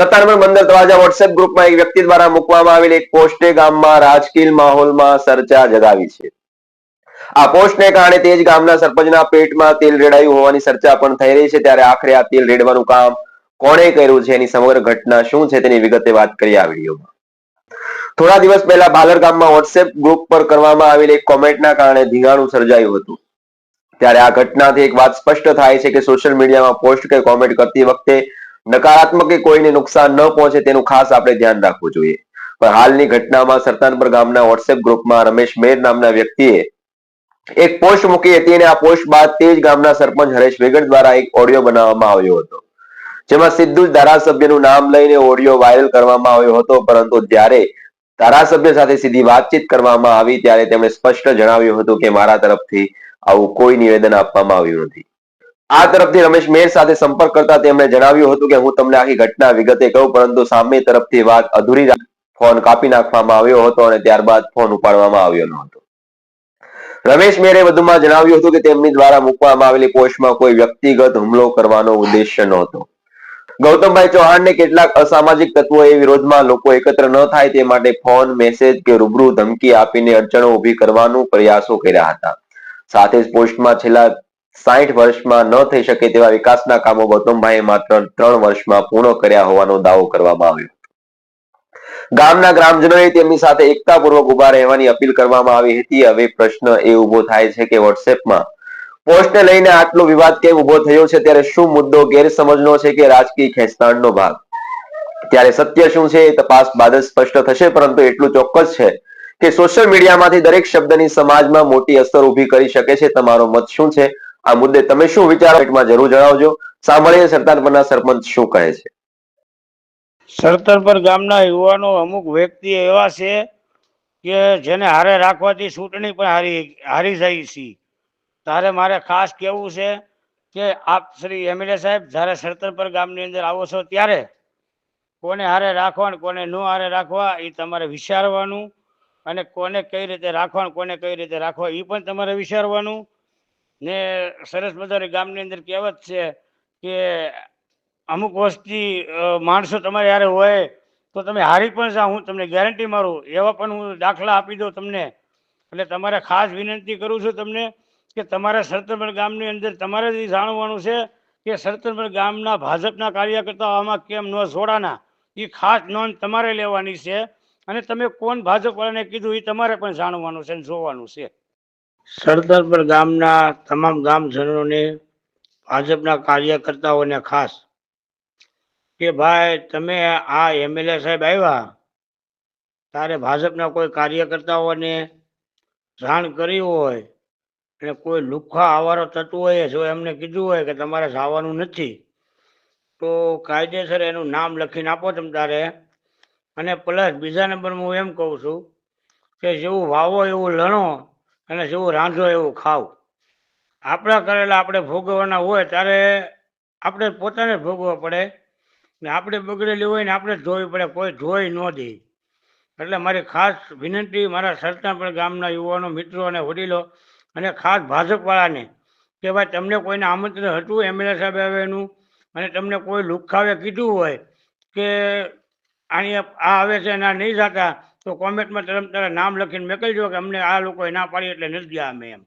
સત્તાનંબર બંદર તળાજા વોટ્સએપ ગ્રુપમાં એક વ્યક્તિ દ્વારા મૂકવામાં આવેલી એક પોસ્ટે ગામમાં રાજકીય માહોલમાં ચર્ચા જગાવી છે. આ પોસ્ટને કારણે તે જ ગામના સરપંચના પેટમાં તેલ રેડાયું હોવાની ચર્ચા પણ થઈ રહી છે. ત્યારે આખરે આ તેલ રેડવાનું કામ કોણે કર્યું છે એની સમગ્ર ઘટના શું છે તેની વિગતે વાત કરી આ વિડીયોમાં. થોડા દિવસ પહેલા બાલર ગામમાં વોટ્સએપ ગ્રુપ પર કરવામાં આવેલી એક કોમેન્ટના કારણે ધીંગાણું સર્જાયું હતું. ત્યારે આ ઘટનાથી એક વાત સ્પષ્ટ થાય છે કે સોશિયલ મીડિયામાં પોસ્ટ કે કોમેન્ટ કરતી વખતે નકારાત્મક કોઈને નુકસાન ન પહોંચે તેનું ખાસ આપણે ધ્યાન રાખવું જોઈએ. પણ હાલની ઘટનામાં સરતાનપુર ગામના વોટ્સએપ ગ્રુપમાં રમેશ મેર નામના વ્યક્તિએ એક પોસ્ટ મૂકી હતી અને આ પોસ્ટ બાદ તે જ ગામના સરપંચ હરેશ વેગડ દ્વારા એક ઓડિયો બનાવવામાં આવ્યો હતો. જેમાં સીધું જ ધારાસભ્યનું નામ લઈને ઓડિયો વાયરલ કરવામાં આવ્યો હતો, પરંતુ જ્યારે ધારાસભ્ય સાથે સીધી વાતચીત કરવામાં આવી ત્યારે તેમણે સ્પષ્ટ જણાવ્યું હતું કે મારા તરફથી આવું કોઈ નિવેદન આપવામાં આવ્યું નથી. આ તરફથી રમેશ મેર સાથે સંપર્ક કરતા તેમણે જણાવ્યું હતું કે હું તમને આખી ઘટના વિગતે કહું, પરંતુ સામે તરફથી વાત અધૂરી ફોન કાપી નાખવામાં આવ્યો હતો અને ત્યારબાદ ફોન ઉપાડવામાં આવ્યો ન હતો. રમેશ મેરે વધુમાં જણાવ્યું હતું કે તેમની દ્વારા મૂકવામાં આવેલી પોસ્ટમાં કોઈ વ્યક્તિગત હુમલો કરવાનો ઉદ્દેશ્ય નહોતો. ગૌતમભાઈ ચૌહાણને કેટલાક અસામાજિક તત્વો એ વિરોધમાં લોકો એકત્ર ન થાય તે માટે ફોન, મેસેજ કે રૂબરૂ ધમકી આપીને અડચણો ઊભી કરવાનું પ્રયાસો કર્યા હતા. સાથે જ પોસ્ટમાં છેલ્લા સાઠ વર્ષમાં ન થઈ શકે તેવા વિકાસના કામો ગૌતમભાઈએ માત્ર ત્રણ વર્ષમાં પૂર્ણ કર્યા હોવાનો દાવો કરવામાં આવ્યો ગામના ગ્રામજનોએ તેમની સાથે એકતાપૂર્વક ઊભા રહેવાની અપીલ કરવામાં આવી હતી. હવે પ્રશ્ન એ ઊભો થાય છે કે વોટ્સએપમાં પોસ્ટને લઈને આટલો વિવાદ કેમ ઊભો થયો છે? ત્યારે શું મુદ્દો ગેરસમજનો છે કે રાજકીય ખેંચતાણનો ભાગ? ત્યારે સત્ય શું છે એ તપાસ બાદ જ સ્પષ્ટ થશે, પરંતુ એટલું ચોક્કસ છે કે સોશિયલ મીડિયામાંથી દરેક શબ્દની સમાજમાં મોટી અસર ઊભી કરી શકે છે. તમારો મત શું છે? આ મુદ્દે તમે શું વિચારો જરૂર જણાવજો. સાંભળીએ સરદારપરના સરપંચ શું કહે છે. સરતરપર ગામના યુવાનો અમુક વ્યક્તિ એવા છે કે જેને હારે રાખવાથી ચૂંટણી પણ હારી હારી જાય છે. તારે મારે ખાસ કહેવું છે કે આપ શ્રી એમએલએ સાહેબ, જ્યારે સરતરપર ગામની અંદર આવો છો ત્યારે કોને હારે રાખવા કોને ન હારે રાખવા, એ તમારે વિચારવાનું અને કોને કઈ રીતે રાખવા કોને કઈ રીતે રાખવા, એ પણ તમારે વિચારવાનું. ને સરસ મજાની ગામની અંદર કહેવત છે કે અમુક વસ્તી માણસો તમારે યારે હોય તો તમે હારી પણ જાઓ, હું તમને ગેરંટી મારું, એવા પણ હું દાખલા આપી દઉં તમને. એટલે તમારે ખાસ વિનંતી કરું છું તમને કે તમારે સરતરપર ગામની અંદર તમારે જ જાણવાનું છે કે સરતનબળ ગામના ભાજપના કાર્યકર્તાઓ આમાં કેમ ન જોડાના. એ ખાસ નોંધ તમારે લેવાની છે અને તમે કોણ ભાજપવાળાને કીધું એ તમારે પણ જાણવાનું છે અને જોવાનું છે. સરદારપર ગામના તમામ ગામજનોને, ભાજપના કાર્યકર્તાઓને ખાસ કે ભાઈ, તમે આ એમએલએ સાહેબ આવ્યા, તારે ભાજપના કોઈ કાર્યકર્તાઓને જાણ કરી હોય અને કોઈ લુખ્ખા આવારો હોય જો એમને કીધું હોય કે તમારે જવાનું નથી, તો કાયદેસર એનું નામ લખીને આપો તમ તારે. અને પ્લસ બીજા નંબરમાં હું એમ કહું છું કે જેવું વાવો એવું લણો અને જેવું રાંધો એવું ખાવ. આપણા કરેલા આપણે ભોગવવાના હોય ત્યારે આપણે પોતાને ભોગવવા પડે ને આપણે બગડેલી હોય ને આપણે જ ધોવી પડે. કોઈ ધોઈ ન દે. એટલે મારી ખાસ વિનંતી મારા સરતાપર ગામના યુવાનો, મિત્રો અને વડીલો અને ખાસ ભાજપવાળાને કે ભાઈ તમને કોઈને આમંત્રણ હતું એમએલએ સાહેબ આવે એનું અને તમને કોઈ લુખાવે કીધું હોય કે અહીંયા આ આવે છે અને આ નહીં જતા તો કોમેન્ટમાં તરમ તારા નામ લખીને મોકલજો કે અમને આ લોકોએ ના પાડી એટલે નથી ગયા અમે એમ.